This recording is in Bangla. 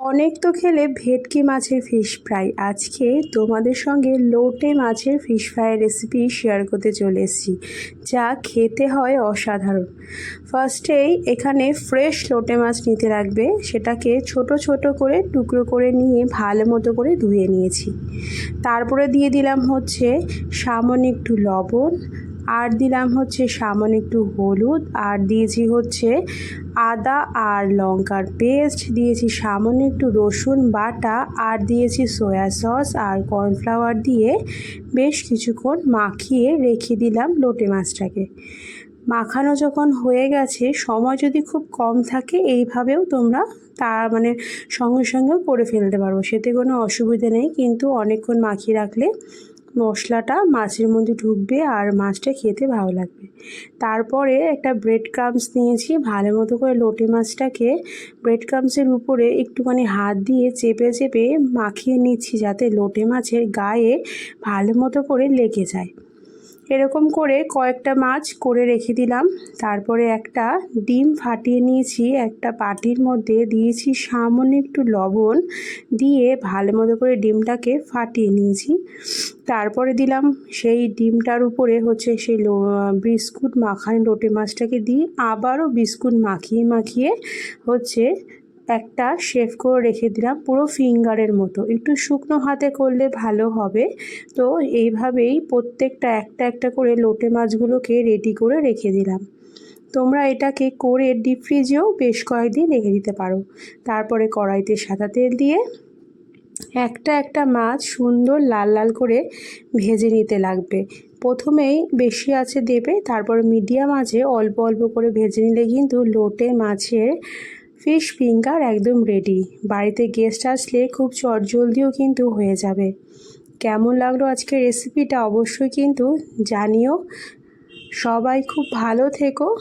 অনেক তো খেলে ভেটকি মাছের ফিশ ফ্রাই আজকে তোমাদের সঙ্গে লোটে মাছের ফিশ ফ্রাইয়ের রেসিপি শেয়ার করতে চলে এসেছি, যা খেতে হয় অসাধারণ। ফার্স্টেই এখানে ফ্রেশ লোটে মাছ নিতে রাখবে সেটাকে ছোট ছোট করে টুকরো করে নিয়ে ভালো মতো করে ধুয়ে নিয়েছি। তারপরে দিয়ে দিলাম হচ্ছে সামান্য একটু লবণ আর দিলাম হচ্ছে সামান্য একটু হলুদ, আর দিয়েছি হচ্ছে আদা আর লঙ্কার পেস্ট, দিয়েছি সামান্য একটু রসুন বাটা, আর দিয়েছি সয়া সস আর কর্নফ্লাওয়ার দিয়ে বেশ কিছুক্ষণ মাখিয়ে রেখে দিলাম লোটে মাছটাকে। মাখানো যখন হয়ে গেছে, সময় যদি খুব কম থাকে, এইভাবেও তোমরা তার মানে সঙ্গে সঙ্গেও করে ফেলতে পারব সেতে কোনো অসুবিধা নেই, কিন্তু অনেকক্ষণ মাখিয়ে রাখলে মশলাটা মাছের মধ্যে ঢুকবে আর মাছটা খেতে ভালো লাগবে। তারপরে একটা ব্রেড ক্রামস নিয়েছি, ভালো মতো করে লোটে মাছটাকে ব্রেড ক্রামসের উপরে একটুখানি হাত দিয়ে চেপে চেপে মাখিয়ে নিচ্ছি যাতে লোটে মাছের গায়ে ভালো মতো করে লেগে যায়। এরকম করে কয়েকটা মাছ করে রেখে দিলাম। তারপরে একটা ডিম ফাটিয়ে নিয়েছি, একটা পাটির মধ্যে দিয়েছি সামান্য একটু লবণ দিয়ে ভালো মতো করে ডিমটাকে ফাটিয়ে নিয়েছি। তারপরে দিলাম সেই ডিমটার উপরে হচ্ছে সেই বিস্কুট মাখানো লোটে মাছটাকে দিয়ে আবারও বিস্কুট মাখিয়ে মাখিয়ে হচ্ছে একটা শেভ করে রেখে দিলাম পুরো ফিঙ্গারের মতো। একটু শুকনো হাতে করলে ভালো হবে। তো এইভাবেই প্রত্যেকটা একটা একটা করে লোটে মাছগুলোকে রেডি করে রেখে দিলাম। তোমরা এটাকে করে ডিপ ফ্রিজেও বেশ কয়েকদিন রেখে দিতে পারো। তারপরে কড়াইতে সাদা তেল দিয়ে একটা একটা মাছ সুন্দর লাল লাল করে ভেজে নিতে লাগবে। প্রথমেই বেশি আছে দেবে, তারপর মিডিয়াম আছে, অল্প অল্প করে ভেজে নিলে কিন্তু লোটে মাছের ফিশ ফিঙ্গার একদম রেডি বাড়িতে গেস্ট আসলে খুব চটজলদিও কিন্তু হয়ে যাবে। কেমন লাগল আজকে রেসিপিটা অবশ্যই কিন্তু জানিও। সবাই খুব ভালো থেকো।